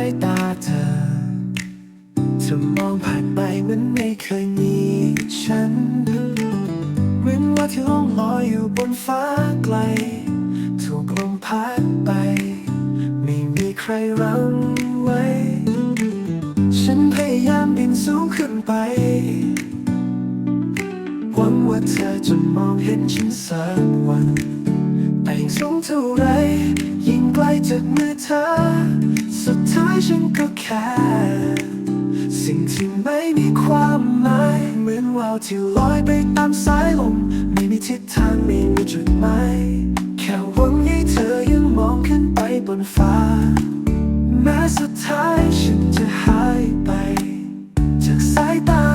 ในตาเธอจะมองผ่านไปเหมันไม่เคยมีฉันเหมือนว่าที่ล่องลอยอยู่บนฟ้าไกล ถูกลมพัดไป ไม่มีใครรั้งไว้ ฉันพยายามบินสูงขึ้นไปหวังว่าเธอจะมองเห็นฉันสักวันแต่ยิ่งสูงเท่าไร ยิ่งไกลจากมือเธอ ฉันก็แค่ สิ่งที่ไม่มีความหมาย เหมือนว่าวที่ลอยไปตามสายลม ไม่มีทิศทางไม่มีจุดหมายแค่หวังให้เธอยังมองขึ้นไปบนฟ้า แม้สุดท้ายฉันจะหายไป จากสายตา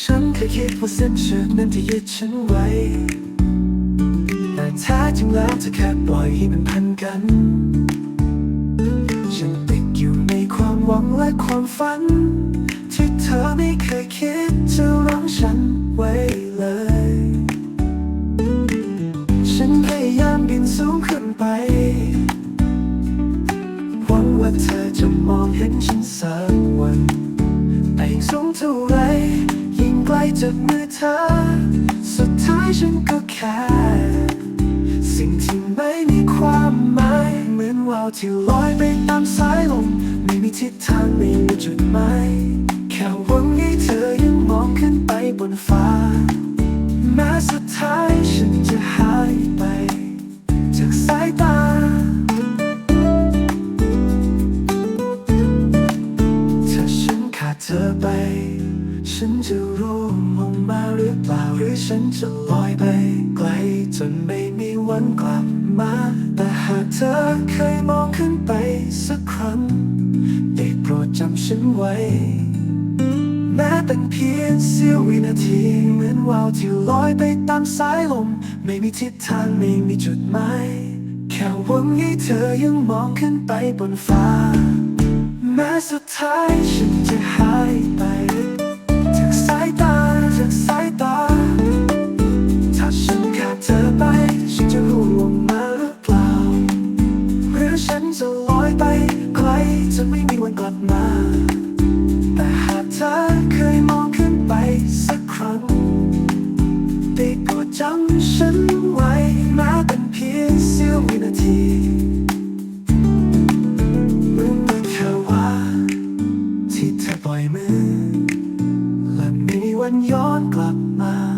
ฉันเคยคิดว่าเส้นเชือกนั้นจะยึดฉันไว้ แต่แท้จริงแล้วเธอแค่ปล่อยให้มันพันกัน ฉันติดอยู่ในความหวังและความฝัน ที่เธอไม่เคยคิดจะรั้งฉันไว้เลย ฉันพยายามบินสูงขึ้นไป หวังว่าเธอจะมองเห็นฉันสักวัน แต่ยิ่งสูงเท่าไร ยิ่งไกลจากมือเธอ สุดท้ายฉันก็แค่ สิ่งที่ไม่มีความหมาย เหมือนว่าวที่ลอยไปตามสายลม ไม่มีทิศทางไม่มีจุดหมายแค่หวังให้เธอยังมองขึ้นไปบนฟ้าแม้สุดท้ายฉันจะหายไป จากสายตาถ้าฉันขาดเธอไป ฉันจะร่วงลงมาหรือเปล่าหรือฉันจะลอยไปไกลจนไม่มีวันกลับมา แต่หากเธอเคยมองขึ้นไปสักครั้งได้โปรดจำฉันไว้ แม้เป็นเพียงเสี้ยววินาทีเหมือนว่าวที่ลอยไปตามสายลม ไม่มีทิศทางไม่มีจุดหมายแค่หวังให้เธอยังมองขึ้นไปบนฟ้า แม้สุดท้ายฉันจะหายไป ฉันไว้แม้เป็นเพียงเสี้ยววินาทีเหมือนเมื่อเธอว่าที่เธอปล่อยมือ และมีวันย้อนกลับมา